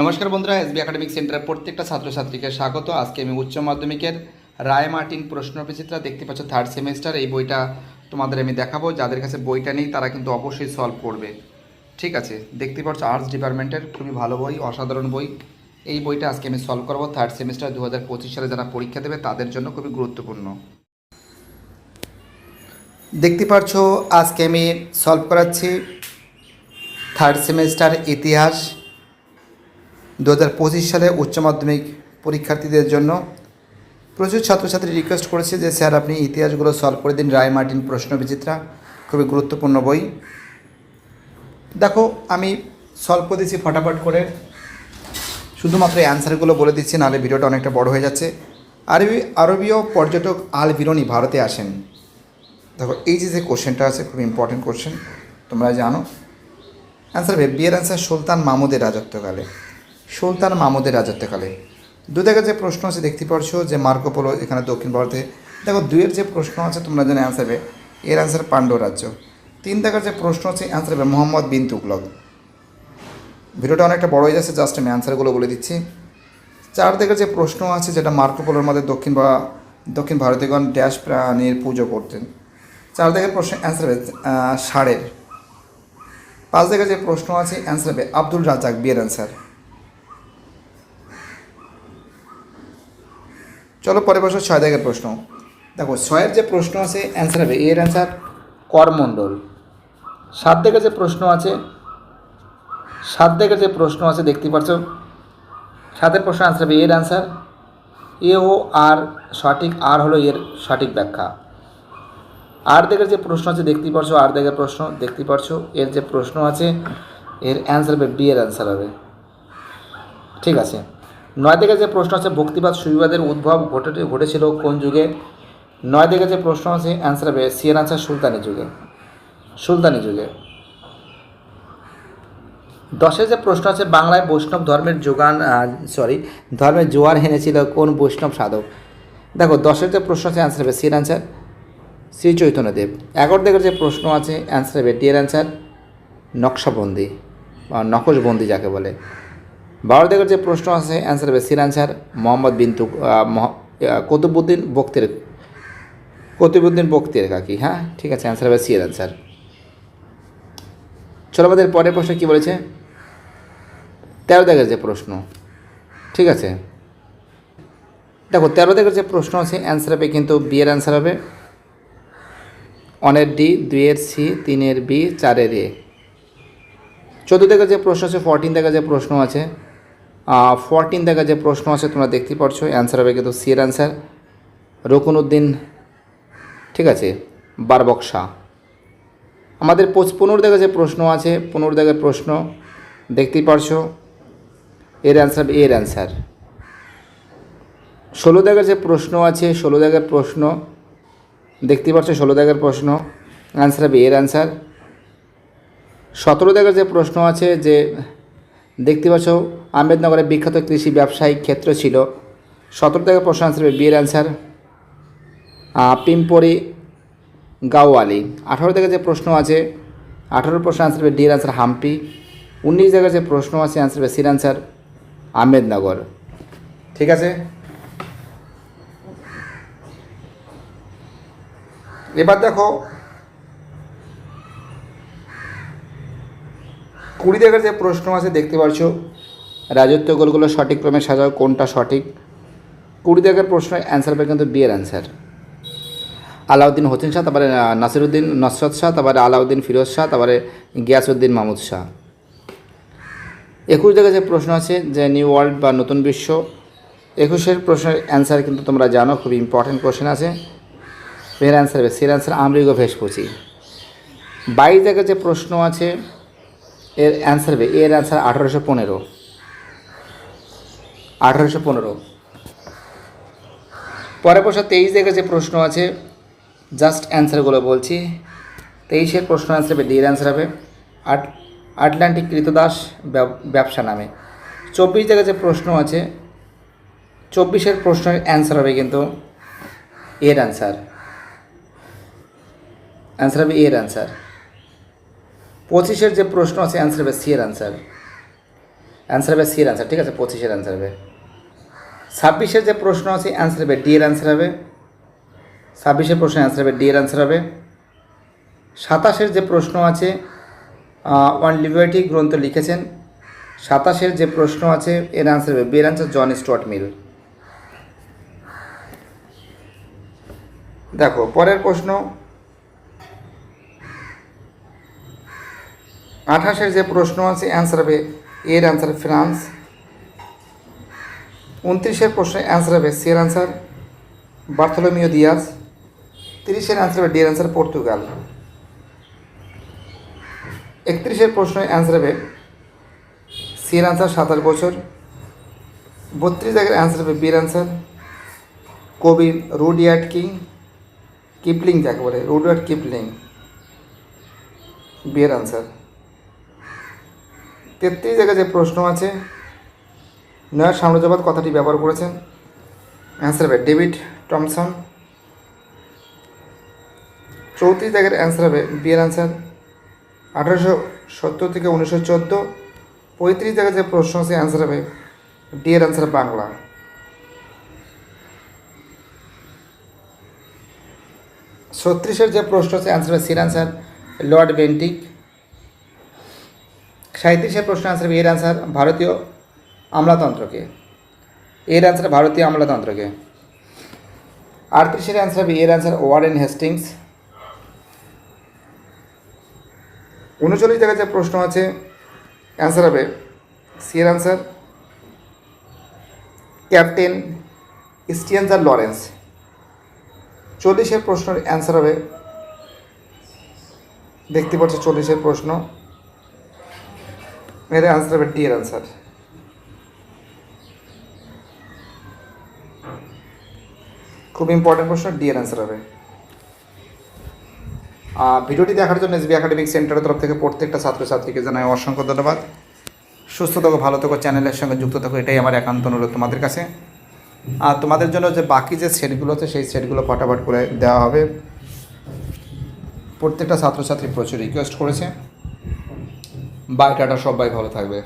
নমস্কার বন্ধুরা, SB academic সেন্টারের প্রত্যেকটা ছাত্রছাত্রীকে স্বাগত। আজকে আমি উচ্চ মাধ্যমিকের রায় মার্টিন প্রশ্ন বিচিত্রা দেখতে পাচ্ছ থার্ড সেমিস্টার এই বইটা তোমাদের আমি দেখাবো। যাদের কাছে বইটা নেই, তারা কিন্তু অবশ্যই সলভ করবে। ঠিক আছে, দেখতে পাচ্ছ আর্টস ডিপার্টমেন্টের খুবই ভালো বই, অসাধারণ বই। এই বইটা আজকে আমি সলভ করব। থার্ড সেমিস্টার দু হাজার পঁচিশ সালে যারা পরীক্ষা দেবে, তাদের জন্য খুবই গুরুত্বপূর্ণ। দেখতে পাচ্ছ, আজকে আমি সলভ করাচ্ছি থার্ড সেমিস্টার ইতিহাস। দু হাজার পঁচিশ সালে উচ্চ মাধ্যমিক পরীক্ষার্থীদের জন্য প্রচুর ছাত্রছাত্রী রিকোয়েস্ট করেছে যে, স্যার, আপনি ইতিহাসগুলো সলভ করে দিন। রায় মার্টিন প্রশ্ন বিচিত্রা, খুবই গুরুত্বপূর্ণ বই। দেখো, আমি সলভ করে দিচ্ছি ফটাফট করে। শুধুমাত্র অ্যান্সারগুলো বলে দিচ্ছি, নাহলে ভিডিওটা অনেকটা বড় হয়ে যাচ্ছে। আরবি, আরবীয় পর্যটক আল বিরনি ভারতে আসেন। দেখো, এই যে যে কোশ্চেনটা আছে খুব ইম্পর্টেন্ট কোশ্চেন তোমরা জানো। অ্যান্সার বিয়ের অ্যান্সার সুলতান মামুদের রাজত্বকালে। সুলতান মামুদের রাজত্বকালে দু জায়গায় যে প্রশ্ন আছে, দেখতে পারছ যে মার্কোপোলো এখানে দক্ষিণ ভারতে। দেখো দুইয়ের যে প্রশ্ন আছে, তোমরা জানো অ্যান্সার হবে এর অ্যান্সার পাণ্ডব রাজ্য। তিন জায়গার যে প্রশ্ন আছে অ্যান্সার হবে মোহাম্মদ বিন তুগলক। ভিডিওটা অনেকটা বড় হয়ে যাচ্ছে জাস্ট আমি অ্যান্সারগুলো বলে দিচ্ছি। চার দিকের যে প্রশ্ন আছে, যেটা মার্কোপোলোর মধ্যে দক্ষিণ বা দক্ষিণ ভারতীয়গণ ড্যাশ প্রাণীর পুজো করতেন। চার দিকের প্রশ্ন অ্যান্সার হবে ষাঁড়ের। পাঁচ দিকের যে প্রশ্ন আছে অ্যান্সার হবে আব্দুল রাজাক বিয়ের অ্যান্সার চলো পরে বসো ছয় দাগের প্রশ্ন। দেখো, ছয়ের যে প্রশ্ন আছে অ্যান্সার হবে এর অ্যান্সার করমণ্ডল। সাত দিকের যে প্রশ্ন আছে, সাত দিকের যে প্রশ্ন আছে, দেখতে পাচ্ছ? সাতের প্রশ্ন অ্যান্সার হবে এর অ্যান্সার এ ও আর সঠিক আর হলো এর সঠিক ব্যাখ্যা। আর দিকের যে প্রশ্ন আছে দেখতেই পারছ আর দিকের প্রশ্ন দেখতেই পারছ এর যে প্রশ্ন আছে, এর অ্যান্সার হবে বি এর অ্যান্সার হবে। ঠিক আছে। নয় দিকে যে প্রশ্ন আছে, ভক্তিবাদ, সুবিবাদের উদ্ভব ঘটে ঘটেছিল কোন যুগে? নয় দিকে যে প্রশ্ন আছে অ্যান্সার হবে সি এর অ্যান্সার সুলতানি যুগে। সুলতানি যুগে। দশের যে প্রশ্ন আছে, বাংলায় বৈষ্ণব ধর্মের যোগান সরি ধর্মের জোয়ার হেনেছিল কোন বৈষ্ণব সাধক? দেখো, দশের যে প্রশ্ন আছে অ্যান্সার হবে সি এর অ্যান্সার শ্রী চৈতন্যদেব এগারো দিকের যে প্রশ্ন আছে অ্যান্সার হবে ডি এর অ্যান্সার নকশাবন্দি, বা নকশবন্দি যাকে বলে। বারো দিকের যে প্রশ্ন আছে অ্যান্সার হবে সির অ্যান্সার মোহাম্মদ বিন আহ, কুতুবুদ্দিন বক্তের কুতুবুদ্দিন বক্তের কাকি হ্যাঁ? ঠিক আছে অ্যান্সার হবে সি এর অ্যান্সার চলো আমাদের পরের প্রশ্ন কী বলেছে? তেরো দিকের যে প্রশ্ন ঠিক আছে? দেখো তেরো দিকের যে প্রশ্ন আছে অ্যান্সার হবে কিন্তু বিয়ের অ্যান্সার হবে। অনের ডি দুইয়ের সি তিনের বি চারের এ চোদ্দ থেকে যে প্রশ্ন আছে ফোরটিন থেকে যে প্রশ্ন আছে ফোরটিন থেকে যে প্রশ্ন আছে তোমরা দেখতে পাচ্ছ অ্যান্সার হবে কিন্তু সি এর অ্যান্সার রকুনউদ্দিন ঠিক আছে, বারবক্সা। আমাদের পনেরো থেকে যে প্রশ্ন আছে, পনেরো থেকে প্রশ্ন, দেখতেই পারছ, এর অ্যান্সার এর অ্যান্সার ষোলো দাগের যে প্রশ্ন আছে, ষোলো দাগের প্রশ্ন দেখতে পাচ্ছ ষোলো দাগের প্রশ্ন অ্যান্সার হবে এর অ্যান্সার সতেরো দাগের যে প্রশ্ন আছে যে দেখতে পাচ্ছ আহমেদনগরের বিখ্যাত কৃষি ব্যবসায়িক ক্ষেত্র ছিল। সতেরো থেকে প্রশ্ন হবে বিয়ের অ্যান্সার পিম্পরি গাওয়ালি। আঠারো থেকে যে প্রশ্ন আছে, আঠারো প্রশ্ন অ্যান্সার হবে ডি এর অ্যান্সার হাম্পি। উনিশ জায়গায় যে প্রশ্ন আছে অ্যান্সার হবে সির অ্যান্সার আহমেদনগর। ঠিক আছে? এবার দেখো কুড়ি জায়গার যে প্রশ্ন আছে, দেখতে পাচ্ছ রাজত্ব গোলগুলো সঠিক ক্রমে সাজাও, কোনটা সঠিক? কুড়ি জায়গার প্রশ্ন অ্যান্সার হবে কিন্তু বিয়ের অ্যান্সার আলাউদ্দিন হোসেন শাহ, তারপরে নাসিরুদ্দিন নসরত শাহ, তারপরে আলাউদ্দিন ফিরোজ শাহ, তারপরে গিয়াসউদ্দিন মাহমুদ শাহ। একুশ জায়গায় যে প্রশ্ন আছে, যে নিউ ওয়ার্ল্ড বা নতুন বিশ্ব, একুশের প্রশ্নের অ্যান্সার কিন্তু তোমরা জানো খুবই ইম্পর্টেন্ট কোশ্চেন আছে। এর অ্যান্সার সের অ্যান্সার আমরিগো ভেসপুচি বাইশ জায়গায় যে প্রশ্ন আছে এর অ্যান্সার হবে, এর অ্যান্সার আঠারোশো পনেরো। আঠারোশো পনেরো। পরে বসে তেইশ জায়গায় যে প্রশ্ন আছে জাস্ট অ্যান্সারগুলো বলছি। তেইশের প্রশ্ন অ্যান্সার হবে ডি এর অ্যান্সার হবে। আট, আটলান্টিক কৃতদাস ব্যব- ব্যবসা নামে। চব্বিশ জায়গায় যে প্রশ্ন আছে, চব্বিশের প্রশ্নের অ্যান্সার হবে কিন্তু এর অ্যান্সার অ্যান্সার হবে এর অ্যান্সার পঁচিশের যে প্রশ্ন আছে অ্যান্সার হবে সি অ্যান্সার অ্যান্সার হবে সি এর অ্যান্সার ঠিক আছে? পঁচিশের অ্যান্সার হবে। ছাব্বিশের যে প্রশ্ন আছে অ্যান্সার হবে ডি এর অ্যান্সার হবে। ছাব্বিশের প্রশ্ন অ্যান্সার হবে ডি এর অ্যান্সার হবে। সাতাশের যে প্রশ্ন আছে ওয়ান লিবার্টি গ্রন্থ লিখেছেন। সাতাশের যে প্রশ্ন আছে, এর অ্যান্সার হবে বি এর অ্যান্সার জন স্টুয়ার্ট মিল দেখো, পরের প্রশ্ন আঠাশের যে প্রশ্ন আছে অ্যান্সার হবে এর অ্যান্সার ফ্রান্স উনত্রিশের প্রশ্নের অ্যান্সার হবে সি এর অ্যান্সার বার্থলোমিও দিয়াস তিরিশের অ্যান্সার হবে ডি এর অ্যান্সার পর্তুগাল. একত্রিশের প্রশ্নের অ্যান্সার হবে সি এর অ্যান্সার সাতাশ বছর. বত্রিশ জায়গার অ্যান্সার হবে বি এর অ্যান্সার কবি রুডিয়ার্ড কিং, কিপলিং যাকে বলে রুডিয়ার্ড কিপলিং বি এর অ্যান্সার তেত্রিশ জায়গায় যে প্রশ্ন আছে, নয়া সাম্রাজ্যবাদ কথাটি ব্যবহার করেছেন। অ্যান্সার হবে ডেভিড টমসন চৌত্রিশ জায়গার অ্যান্সার হবে বি এর অ্যান্সার আঠারোশো সত্তর থেকে উনিশশো চোদ্দ। পঁয়ত্রিশ জায়গায় যে প্রশ্ন আছে অ্যান্সার হবে ডি এর অ্যান্সার বাংলা। ছত্রিশের যে প্রশ্ন আছে অ্যান্সার হবে সির অ্যান্সার লর্ড বেন্টিক সাঁত্রিশের প্রশ্ন হবে, এর অ্যান্সার ভারতীয় আমলাতন্ত্রকে। এর অ্যান্সার ভারতীয় আমলাতন্ত্রকে। আটত্রিশের অ্যান্সার হবে, এর অ্যান্সার ওয়ারেন হেস্টিংস উনচল্লিশ জায়গায় যে প্রশ্ন আছে অ্যান্সার হবে সি এর অ্যান্সার ক্যাপ্টেন স্টিয়েন্সার লরেন্স চল্লিশের প্রশ্নের অ্যান্সার হবে, দেখতে পাচ্ছ চল্লিশের প্রশ্ন। অ্যান্সার হবে ডি এর অ্যান্সার খুব ইম্পর্টেন্ট প্রশ্ন ডি এর অ্যান্সার হবে ভিডিওটি দেখার জন্য এসবি একাডেমিক সেন্টারের তরফ থেকে প্রত্যেকটা ছাত্রছাত্রীকে জানাই অসংখ্য ধন্যবাদ। সুস্থ থাকো, ভালো থাকো চ্যানেলের সঙ্গে যুক্ত থাকো, এটাই আমার একান্ত অনুরোধ তোমাদের কাছে। আর তোমাদের জন্য যে বাকি যে সেটগুলো আছে, সেই সেটগুলো ফটাফট করে দেওয়া হবে। প্রত্যেকটা ছাত্রছাত্রী প্রচুর রিকোয়েস্ট করেছে। বাই টাটা সবাই ভালো থাকবে।